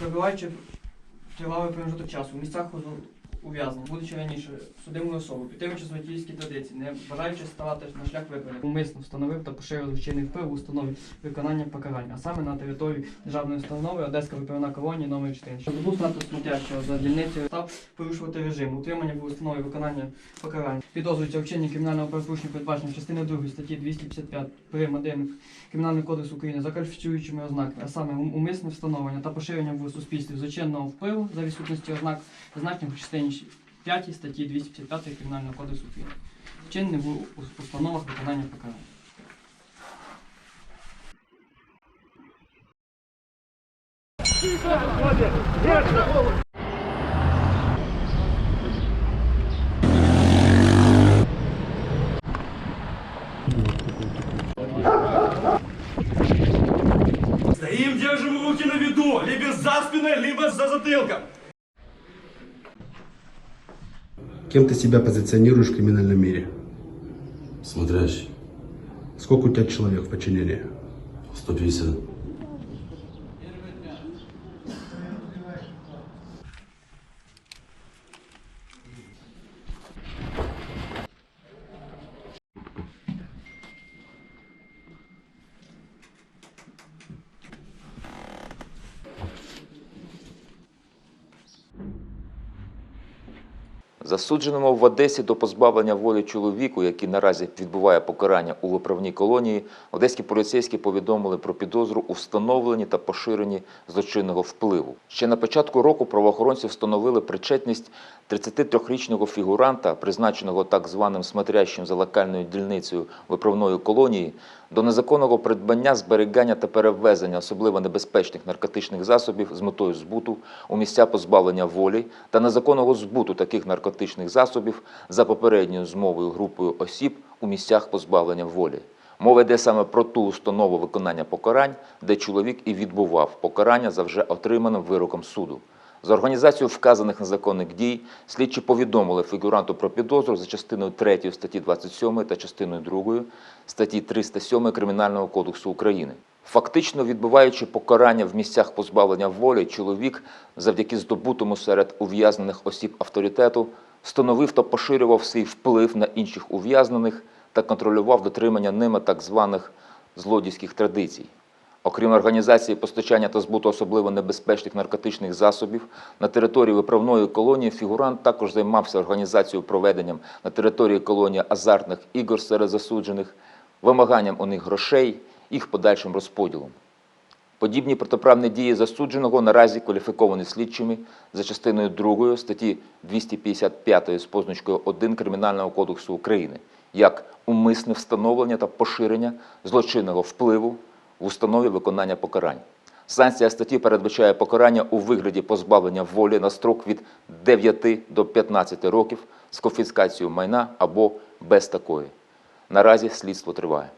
перебуваючи тривалий проміжок часу в місцях ув'язнення, будучи раніше судимою особою, підтримуючи святійські традиції, не бажаючи ставати на шлях виправлення, умисно встановив та поширив злочинний вплив у установі виконання покарання, а саме на території державної установи Одеська виправна колонія номер 4. Що добув статус смотрящого за дільницею став порушувати режим, утримання в установі виконання покарання. Підозрюється вчинення кримінального правопорушення передбачення частини 2 статті 255 прим. 1 Кримінальний кодекс України за кваліфікуючими ознаками, а саме умисне встановлення та поширення в суспільстві злочинного впливу за відсутності ознак, зазначених у частині 5 статті 255 Кримінального кодексу України. Вчинений в у- установах виконання покарання. Стоим, держим руки на виду, либо за спиной, либо за затылком. Кем ты себя позиционируешь в криминальном мире? Смотрящий. Сколько у тебя человек в подчинении? 150. Засудженому в Одесі до позбавлення волі чоловіку, який наразі відбуває покарання у виправній колонії, одеські поліцейські повідомили про підозру у встановленні та поширенні злочинного впливу. Ще на початку року правоохоронці встановили причетність 33-річного фігуранта, призначеного так званим смотрящим за локальною дільницею виправної колонії, до незаконного придбання, зберігання та перевезення особливо небезпечних наркотичних засобів з метою збуту у місця позбавлення волі та незаконного збуту таких наркотичних засобів за попередньою змовою групою осіб у місцях позбавлення волі. Мова йде саме про ту установу виконання покарань, де чоловік і відбував покарання за вже отриманим вироком суду. За організацію вказаних незаконних дій слідчі повідомили фігуранту про підозру за частиною 3 статті 27 та частиною 2 статті 307 Кримінального кодексу України. Фактично відбуваючи покарання в місцях позбавлення волі, чоловік завдяки здобутому серед ув'язнених осіб авторитету встановив та поширював свій вплив на інших ув'язнених та контролював дотримання ними так званих злодійських традицій. Окрім організації постачання та збуту особливо небезпечних наркотичних засобів, на території виправної колонії фігурант також займався організацією проведенням на території колонії азартних ігор серед засуджених, вимаганням у них грошей, їх подальшим розподілом. Подібні протиправні дії засудженого наразі кваліфіковані слідчими за частиною 2 статті 255 з позначкою 1 Кримінального кодексу України як умисне встановлення та поширення злочинного впливу в установі виконання покарань. Санкція статті передбачає покарання у вигляді позбавлення волі на строк від 9 до 15 років з конфіскацією майна або без такої. Наразі слідство триває.